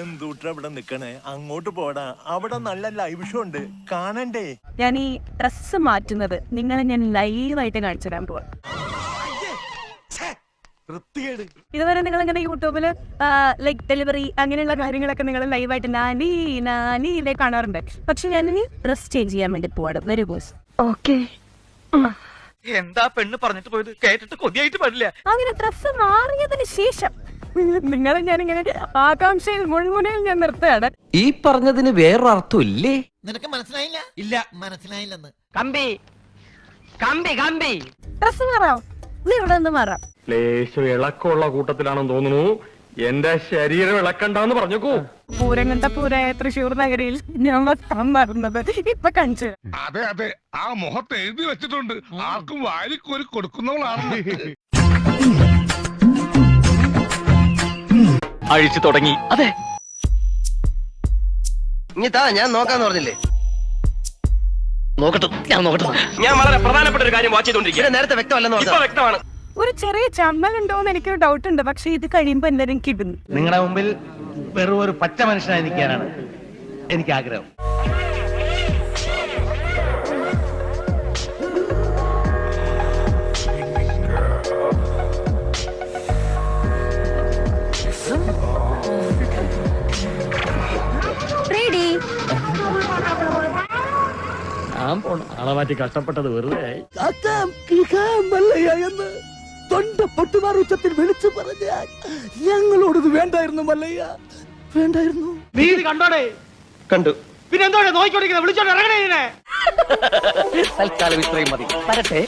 എന്തൂട്ട ഇവിടെ നിക്കണേ? അങ്ങോട്ട് പോടാ. അവിടെ നല്ല ലൈവ് ഷോ ഉണ്ട്. കാണണ്ടേ? ഞാൻ ഈ ഡ്രസ്സ് മാറ്റുന്നത് നിങ്ങളെ ഞാൻ ലൈവായിട്ട് കാണിച്ചു തരാൻ പോവാ. ഇതുവരെ നിങ്ങൾ ഇങ്ങനെ യൂട്യൂബിൽ ലൈക്ക് ഡെലിവറി അങ്ങനെയുള്ള കാര്യങ്ങളൊക്കെ നിങ്ങൾ ലൈവായിട്ട് നാനി നാനി ഇതേ കാണാറുണ്ട്. പക്ഷെ ഞാൻ ഇനി ഡ്രസ് ചേഞ്ച് ചെയ്യാൻ വേണ്ടി പോവാണ്. Very boss okay. എന്താ പെണ്ണ് പറഞ്ഞിട്ട് പോയത്? കേട്ടിട്ട് കൊതിയായിട്ട് പാടില്ല. അങ്ങനെ ഡ്രസ് മാറിയതിന് ശേഷം നിങ്ങളെ ഞാനിങ്ങനെ ആകാംക്ഷയിൽ മുഴുമുനയിൽ ഞാൻ നിർത്തുകയാണ്. ഈ പറഞ്ഞതിന് വേറൊരർത്ഥം ഇല്ലേ? നിനക്ക് മനസ്സിലായില്ല? ഇല്ല. മനസ്സിലായില്ലെന്ന്. കമ്പി. കമ്പി കമ്പി. ഡ്രസ് മാറാം നീ ഇവിടെ നിന്ന് മാറാം. ലേശം ഇളക്കമുള്ള കൂട്ടത്തിലാണെന്ന് തോന്നുന്നു. എന്റെ ശരീരം ഇളക്കണ്ടെന്ന് പറഞ്ഞോക്കൂ. പൂരം കണ്ട പൂരായ തൃശ്ശൂർ നഗരിയിൽ ഞാൻ വസ്ത്രം മാറുന്നത് ഇപ്പൊ കഞ്ചു അതെ അതെ. ആ മുഖത്ത് എഴുതി വെച്ചിട്ടുണ്ട്. ആർക്കും വാരിക്കോരി കൊടുക്കുന്നവളാണ്. അഴിച്ചു തുടങ്ങി. അതെ. ഇനി താ ഞാൻ നോക്കാന്ന് പറഞ്ഞില്ലേ? നോക്കട്ടെ. ഞാൻ നോക്കട്ടെ. ഞാൻ വളരെ പ്രധാനപ്പെട്ട ഒരു കാര്യം വാച്ച് ചെയ്തോണ്ടിരിക്കുക നേരത്തെ വ്യക്തമല്ലെന്ന് പറഞ്ഞു വ്യക്തമാണ്. ഒരു ചെറിയ ചമ്മലുണ്ടോന്ന് എനിക്കൊരു ഡൗട്ട് ഉണ്ട് പക്ഷെ ഇത് കഴിയുമ്പോ എല്ലാരും കിടുന്നു. നിങ്ങളുടെ മുമ്പിൽ വെറും ഒരു പച്ച മനുഷ്യനായി നിൽക്കാനാണ് എനിക്ക് ആഗ്രഹം ഞാൻ പോണ. ആളെ മാറ്റി കഷ്ടപ്പെട്ടത് വെറുതെ ആയി. എന്ന് തൊണ്ട പൊട്ടുമാർ ഉച്ചത്തിൽ വിളിച്ചു പറഞ്ഞാൽ ഞങ്ങളോടത് വേണ്ടായിരുന്നു മല്ലയ്യ. വേണ്ടായിരുന്നു. നീ ഇത് കണ്ടോടെ? കണ്ടു. പിന്നെ എന്തോടെ നോക്കിക്കൊണ്ടിരിക്കുന്നത് വിളിച്ചോണ്ട് ഇറങ്ങണേ ഇതിനെ തൽക്കാലം ഇത്രയും മതി. വരട്ടെ.